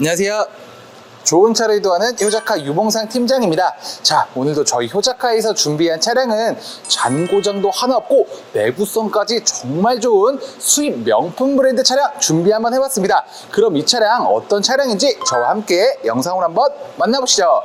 안녕하세요. 좋은 차를 이도하는 효자카 유봉상 팀장입니다. 자, 오늘도 저희 효자카에서 준비한 차량은 잔고장도 하나 없고 내구성까지 정말 좋은 수입 명품 브랜드 차량 준비 한번 해봤습니다. 그럼 이 차량 어떤 차량인지 저와 함께 영상으로 한번 만나보시죠.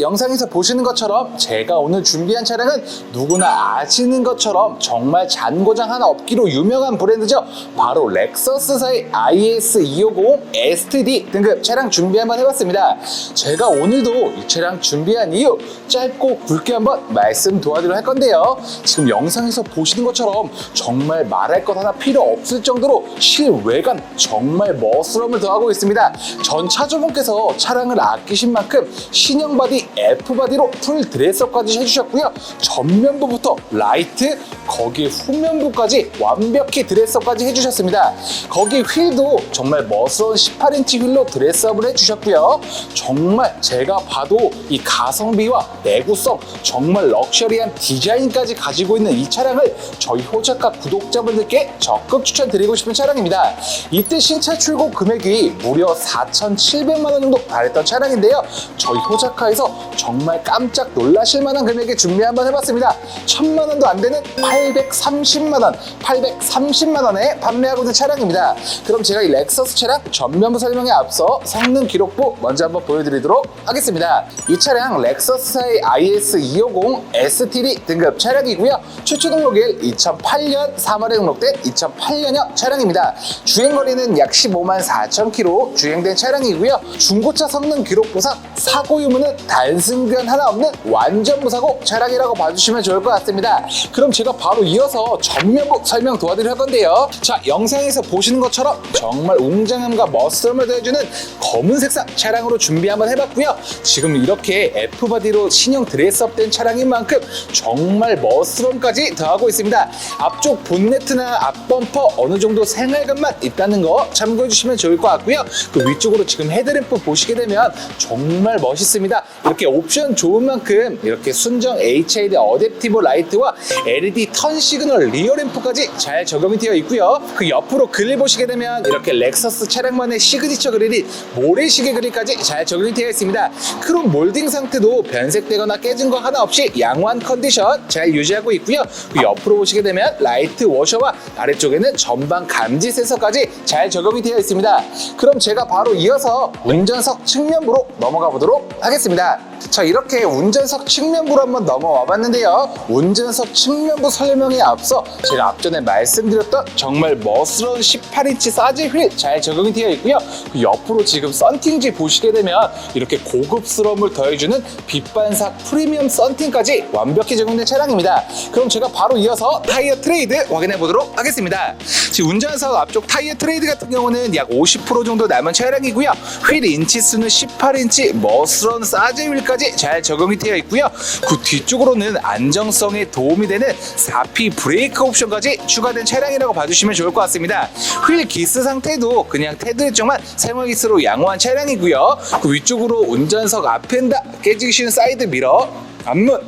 영상에서 보시는 것처럼 제가 오늘 준비한 차량은 누구나 아시는 것처럼 정말 잔고장 하나 없기로 유명한 브랜드죠. 바로 렉서스사의 IS250 STD 등급 차량 준비 한번 해봤습니다. 제가 오늘도 이 차량 준비한 이유 짧고 굵게 한번 말씀 도와드리려 할 건데요. 지금 영상에서 보시는 것처럼 정말 말할 것 하나 필요 없을 정도로 실외관 정말 멋스러움을 더하고 있습니다. 전 차주분께서 차량을 아끼신 만큼 신형 바디 F 바디로 풀 드레서까지 해주셨고요. 전면부부터 라이트 거기 후면부까지 완벽히 드레서까지 해주셨습니다. 거기 휠도 정말 멋스러운 18인치 휠로 드레스업을 해주셨고요. 정말 제가 봐도 이 가성비와 내구성 정말 럭셔리한 디자인까지 가지고 있는 이 차량을 저희 호자카 구독자분들께 적극 추천드리고 싶은 차량입니다. 이때 신차 출고 금액이 무려 4,700만 원 정도 달했던 차량인데요. 저희 호자카에서 정말 깜짝 놀라실 만한 금액에 준비 한번 해봤습니다. 1,000만 원도 안 되는 830만 원, 830만 원에 판매하고 있는 차량입니다. 그럼 제가 이 렉서스 차량 전면부 설명에 앞서 성능 기록부 먼저 한번 보여드리도록 하겠습니다. 이 차량 렉서스사의 IS250 STD 등급 차량이고요. 최초 등록일 2008년 3월에 등록된 2008년형 차량입니다. 주행거리는 약 15만 4천 킬로 주행된 차량이고요. 중고차 성능 기록부상 사고 유무는 단순견 하나 없는 완전 무사고 차량이라고 봐주시면 좋을 것 같습니다. 그럼 제가 바로 이어서 전면부 설명 도와드릴 건데요. 자, 영상에서 보시는 것처럼 정말 웅장함과 멋스러움을 더해주는 검은 색상 차량으로 준비 한번 해봤고요. 지금 이렇게 F바디로 신형 드레스업된 차량인 만큼 정말 멋스러움까지 더하고 있습니다. 앞쪽 본네트나 앞범퍼 어느 정도 생활감만 있다는 거 참고해 주시면 좋을 것 같고요. 그 위쪽으로 지금 헤드램프 보시게 되면 정말 멋있습니다. 이렇게 옵션 좋은 만큼 이렇게 순정 HID 어댑티브 라이트와 LED 턴 시그널 리어 램프까지 잘 적용이 되어 있고요. 그 옆으로 그릴 보시게 되면 이렇게 렉서스 차량만의 시그니처 그릴이 모래시계 그릴까지 잘 적용이 되어 있습니다. 크롬 몰딩 상태도 변색되거나 깨진 거 하나 없이 양호한 컨디션 잘 유지하고 있고요. 그 옆으로 보시게 되면 라이트 워셔와 아래쪽에는 전방 감지 센서까지 잘 적용이 되어 있습니다. 그럼 제가 바로 이어서 운전석 측면부로 넘어가 보도록 하겠습니다. 자 이렇게 운전석 측면부로 한번 넘어와 봤는데요. 운전석 측면부 설명에 앞서 제가 앞전에 말씀드렸던 정말 멋스러운 18인치 사지 휠 잘 적용이 되어 있고요. 그 옆으로 지금 썬팅지 보시게 되면 이렇게 고급스러움을 더해주는 빛반사 프리미엄 썬팅까지 완벽히 적용된 차량입니다. 그럼 제가 바로 이어서 타이어 트레이드 확인해 보도록 하겠습니다. 지금 운전석 앞쪽 타이어 트레이드 같은 경우는 약 50% 정도 남은 차량이고요. 휠 인치수는 18인치 멋스러운 사제 휠까지 잘 적용이 되어 있고요. 그 뒤쪽으로는 안정성에 도움이 되는 4P 브레이크 옵션까지 추가된 차량이라고 봐주시면 좋을 것 같습니다. 휠 기스 상태도 그냥 테드 쪽만 세모 기스로 양호한 차량이고요. 그 위쪽으로 운전석 앞엔다 깨지기 쉬운 사이드 미러, 앞문,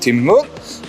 뒷문,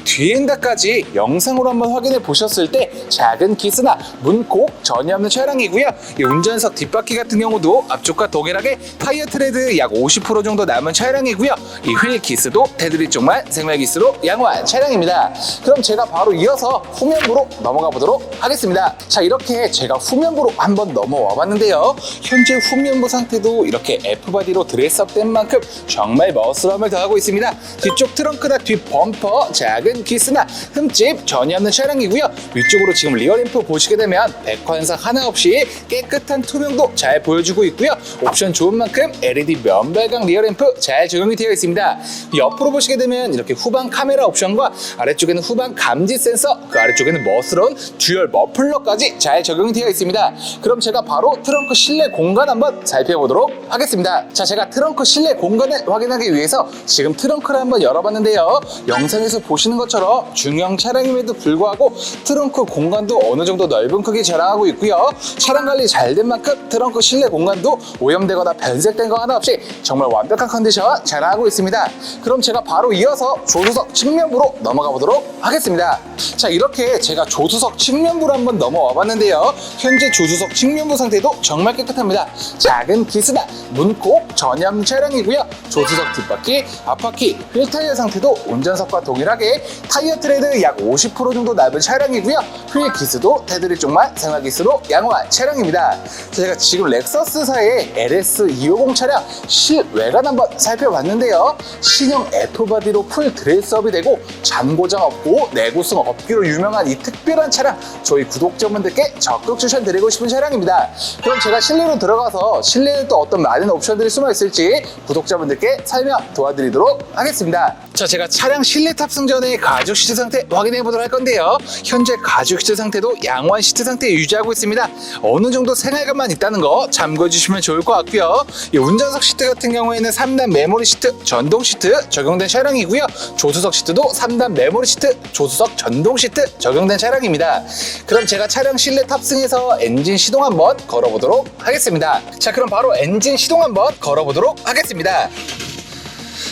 뒤엔다까지 영상으로 한번 확인해 보셨을 때 작은 기스나 문콕 전혀 없는 차량이고요. 이 운전석 뒷바퀴 같은 경우도 앞쪽과 동일하게 타이어 트레드 약 50% 정도 남은 차량이고요. 이 휠 기스도 테두리 쪽만 생활 기스로 양호한 차량입니다. 그럼 제가 바로 이어서 후면부로 넘어가 보도록 하겠습니다. 자 이렇게 제가 후면부로 한번 넘어와 봤는데요. 현재 후면부 상태도 이렇게 F바디로 드레스업된 만큼 정말 멋스러움을 더하고 있습니다. 뒤쪽 트렁크나 뒷 범퍼 작은 기스나 흠집 전혀 없는 차량이고요. 위쪽으로 지금 리어램프 보시게 되면 백화 현상 하나 없이 깨끗한 투명도 잘 보여주고 있고요. 옵션 좋은 만큼 LED 면발광 리어램프 잘 적용이 되어 있습니다. 옆으로 보시게 되면 이렇게 후방 카메라 옵션과 아래쪽에는 후방 감지 센서, 그 아래쪽에는 멋스러운 듀얼 머플러까지 잘 적용이 되어 있습니다. 그럼 제가 바로 트렁크 실내 공간 한번 살펴보도록 하겠습니다. 자, 제가 트렁크 실내 공간을 확인하기 위해서 지금 트렁크를 한번 열어봤는데요. 영상에서 보시는 것처럼 중형 차량임에도 불구하고 트렁크 공간 도 어느 정도 넓은 크기 자랑하고 있고요. 차량 관리 잘 된 만큼 트렁크 실내 공간도 오염되거나 변색된 거 하나 없이 정말 완벽한 컨디션 자랑하고 있습니다. 그럼 제가 바로 이어서 조수석 측면부로 넘어가 보도록 하겠습니다. 자 이렇게 제가 조수석 측면부로 한번 넘어와 봤는데요. 현재 조수석 측면부 상태도 정말 깨끗합니다. 작은 기스나 문콕 전염 차량이고요. 조수석 뒷바퀴, 앞바퀴, 휠 타이어 상태도 운전석과 동일하게 타이어 트레드 약 50% 정도 넓은 차량이고요. 휠 기스도 테두리 쪽만 생활 기스로 양호한 차량입니다. 자, 제가 지금 렉서스사의 LS250 차량 실외관 한번 살펴봤는데요. 신형 F바디로 풀 드레스업이 되고 잔고장 없고 내구성 없기로 유명한 이 특별한 차량 저희 구독자분들께 적극 추천드리고 싶은 차량입니다. 그럼 제가 실내로 들어가서 실내에 또 어떤 많은 옵션들이 숨어 있을지 구독자분들께 설명 도와드리도록 하겠습니다. 자, 제가 차량 실내 탑승 전에 가죽 시트 상태 확인해 보도록 할 건데요. 현재 가죽 시트 상태도 양호한 시트 상태 유지하고 있습니다. 어느 정도 생활감만 있다는 거 참고해 주시면 좋을 것 같고요. 이 운전석 시트 같은 경우에는 3단 메모리 시트, 전동 시트 적용된 차량이고요. 조수석 시트도 3단 메모리 시트, 조수석 전동 시트 적용된 차량입니다. 그럼 제가 차량 실내 탑승해서 엔진 시동 한번 걸어보도록 하겠습니다. 자, 그럼 바로 엔진 시동 한번 걸어보도록 하겠습니다.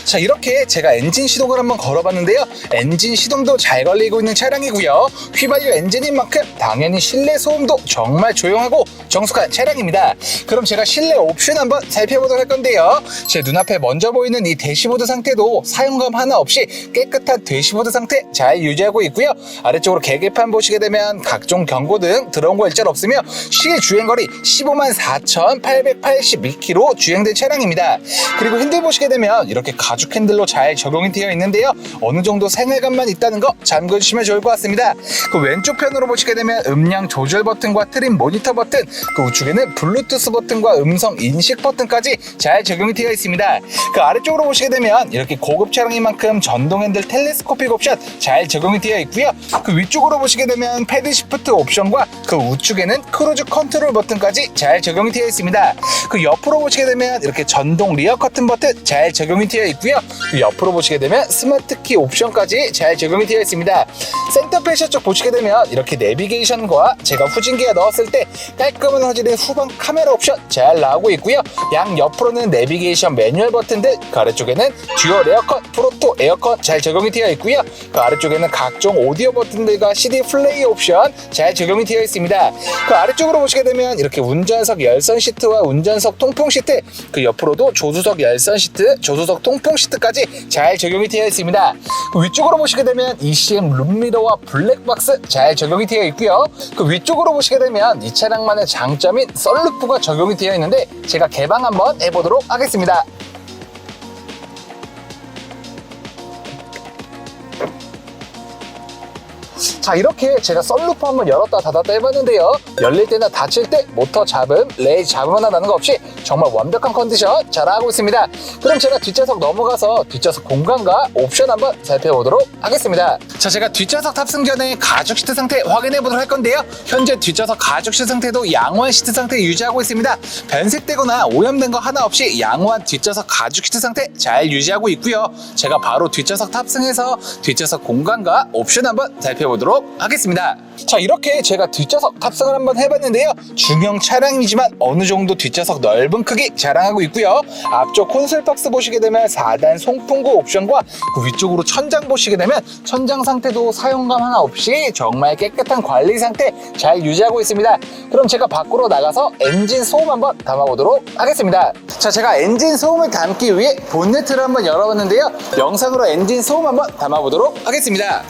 자 이렇게 제가 엔진 시동을 한번 걸어봤는데요. 엔진 시동도 잘 걸리고 있는 차량이고요. 휘발유 엔진인 만큼 당연히 실내 소음도 정말 조용하고 정숙한 차량입니다. 그럼 제가 실내 옵션 한번 살펴보도록 할 건데요. 제 눈앞에 먼저 보이는 이 대시보드 상태도 사용감 하나 없이 깨끗한 대시보드 상태 잘 유지하고 있고요. 아래쪽으로 계기판 보시게 되면 각종 경고등 들어온 거 일절 없으며 실 주행거리 15만 4,882km 주행된 차량입니다. 그리고 핸들 보시게 되면 이렇게 가죽 핸들로 잘 적용이 되어 있는데요. 어느 정도 생활감만 있다는 거 참고해 주시면 좋을 것 같습니다. 그 왼쪽 편으로 보시게 되면 음량 조절 버튼과 트림 모니터 버튼, 그 우측에는 블루투스 버튼과 음성 인식 버튼까지 잘 적용이 되어 있습니다. 그 아래쪽으로 보시게 되면 이렇게 고급 차량인 만큼 전동 핸들 텔레스코픽 옵션 잘 적용이 되어 있고요. 그 위쪽으로 보시게 되면 패드 시프트 옵션과 그 우측에는 크루즈 컨트롤 버튼까지 잘 적용이 되어 있습니다. 그 옆으로 보시게 되면 이렇게 전동 리어 커튼 버튼 잘 적용이 되어 있고요. 그 옆으로 보시게 되면 스마트 키 옵션까지 잘 적용이 되어 있습니다. 센터 페셔 쪽 보시게 되면 이렇게 내비게이션과 제가 후진기어 넣었을 때 깔끔한 화질의 후방 카메라 옵션 잘 나오고 있고요. 양 옆으로는 내비게이션 매뉴얼 버튼들, 그 아래쪽에는 듀얼 에어컨, 프로토 에어컨 잘 적용이 되어 있고요. 그 아래쪽에는 각종 오디오 버튼들과 CD 플레이 옵션 잘 적용이 되어 있습니다. 그 아래쪽으로 보시게 되면 이렇게 운전석 열선 시트와 운전석 통풍 시트, 그 옆으로도 조수석 열선 시트, 조수석 통풍 시트까지 잘 적용이 되어 있습니다. 그 위쪽으로 보시게 되면 ECM 룸미러와 블랙박스 잘 적용이 되어 있고요. 그 위쪽으로 보시게 되면 이 차량만의 장점인 썰루프가 적용이 되어 있는데 제가 개방 한번 해보도록 하겠습니다. 자 이렇게 제가 썰루프 한번 열었다 닫았다 해봤는데요 열릴 때나 닫힐 때 모터 잡음, 레이 잡음 하나 나는 거 없이 정말 완벽한 컨디션 잘하고 있습니다. 그럼 제가 뒷좌석 넘어가서 뒷좌석 공간과 옵션 한번 살펴보도록 하겠습니다. 자 제가 뒷좌석 탑승 전에 가죽 시트 상태 확인해 보도록 할 건데요. 현재 뒷좌석 가죽 시트 상태도 양호한 시트 상태 유지하고 있습니다. 변색되거나 오염된 거 하나 없이 양호한 뒷좌석 가죽 시트 상태 잘 유지하고 있고요. 제가 바로 뒷좌석 탑승해서 뒷좌석 공간과 옵션 한번 살펴보도록 하겠습니다. 자 이렇게 제가 뒷좌석 탑승을 한번 해봤는데요. 중형 차량이지만 어느 정도 뒷좌석 넓은 크기 자랑하고 있고요. 앞쪽 콘솔 박스 보시게 되면 4단 송풍구 옵션과 그 위쪽으로 천장 보시게 되면 천장 상태도 사용감 하나 없이 정말 깨끗한 관리 상태 잘 유지하고 있습니다. 그럼 제가 밖으로 나가서 엔진 소음 한번 담아보도록 하겠습니다. 자 제가 엔진 소음을 담기 위해 본네트를 한번 열어봤는데요. 영상으로 엔진 소음 한번 담아보도록 하겠습니다.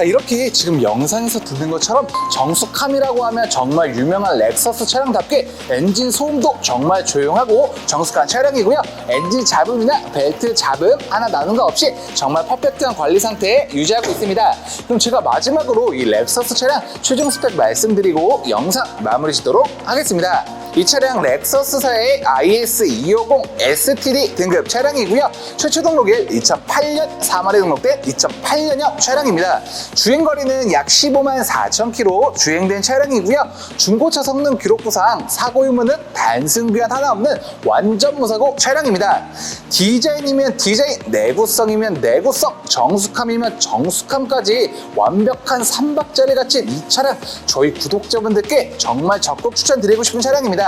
자 이렇게 지금 영상에서 듣는 것처럼 정숙함이라고 하면 정말 유명한 렉서스 차량답게 엔진 소음도 정말 조용하고 정숙한 차량이고요. 엔진 잡음이나 벨트 잡음 하나 나는 거 없이 정말 퍼펙트한 관리 상태에 유지하고 있습니다. 그럼 제가 마지막으로 이 렉서스 차량 최종 스펙 말씀드리고 영상 마무리 짓도록 하겠습니다 이 차량 렉서스사의 IS250 STD 등급 차량이고요. 최초 등록일 2008년 3월에 등록된 2008년형 차량입니다. 주행거리는 약 15만 4천 킬로 주행된 차량이고요. 중고차 성능 기록부상 사고 유무는 단순 교환 하나 없는 완전 무사고 차량입니다. 디자인이면 디자인, 내구성이면 내구성, 정숙함이면 정숙함까지 완벽한 삼박자를 갖춘 이 차량 저희 구독자분들께 정말 적극 추천드리고 싶은 차량입니다.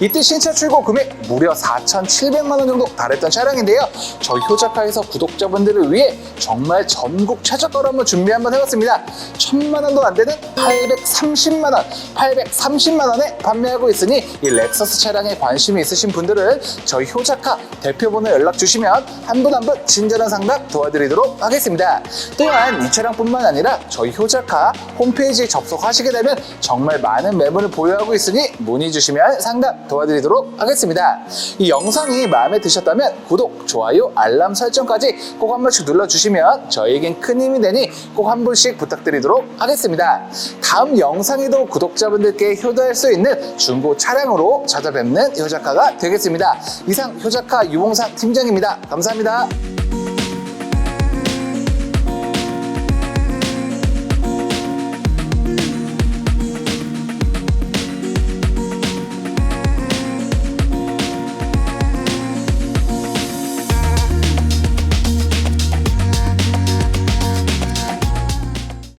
이때 신차 출고 금액 무려 4,700만 원 정도 달했던 차량인데요. 저희 효자카에서 구독자분들을 위해 정말 전국 최저가로 한번 준비 한번 해봤습니다. 천만 원도 안 되는 830만 원, 830만 원에 판매하고 있으니 이 렉서스 차량에 관심이 있으신 분들은 저희 효자카 대표번호 연락 주시면 한 분 한 분 친절한 상담 도와드리도록 하겠습니다. 또한 이 차량뿐만 아니라 저희 효자카 홈페이지에 접속하시게 되면 정말 많은 매물을 보유하고 있으니 문의 주시면 상담 도와드리도록 하겠습니다. 이 영상이 마음에 드셨다면 구독, 좋아요, 알람 설정까지 꼭 한 번씩 눌러주시면 저에겐 큰 힘이 되니 꼭한 분씩 부탁드리도록 하겠습니다. 다음 영상에도 구독자분들께 효도할 수 있는 중고 차량으로 찾아뵙는 효자카가 되겠습니다. 이상 효자카 유봉상 팀장입니다. 감사합니다.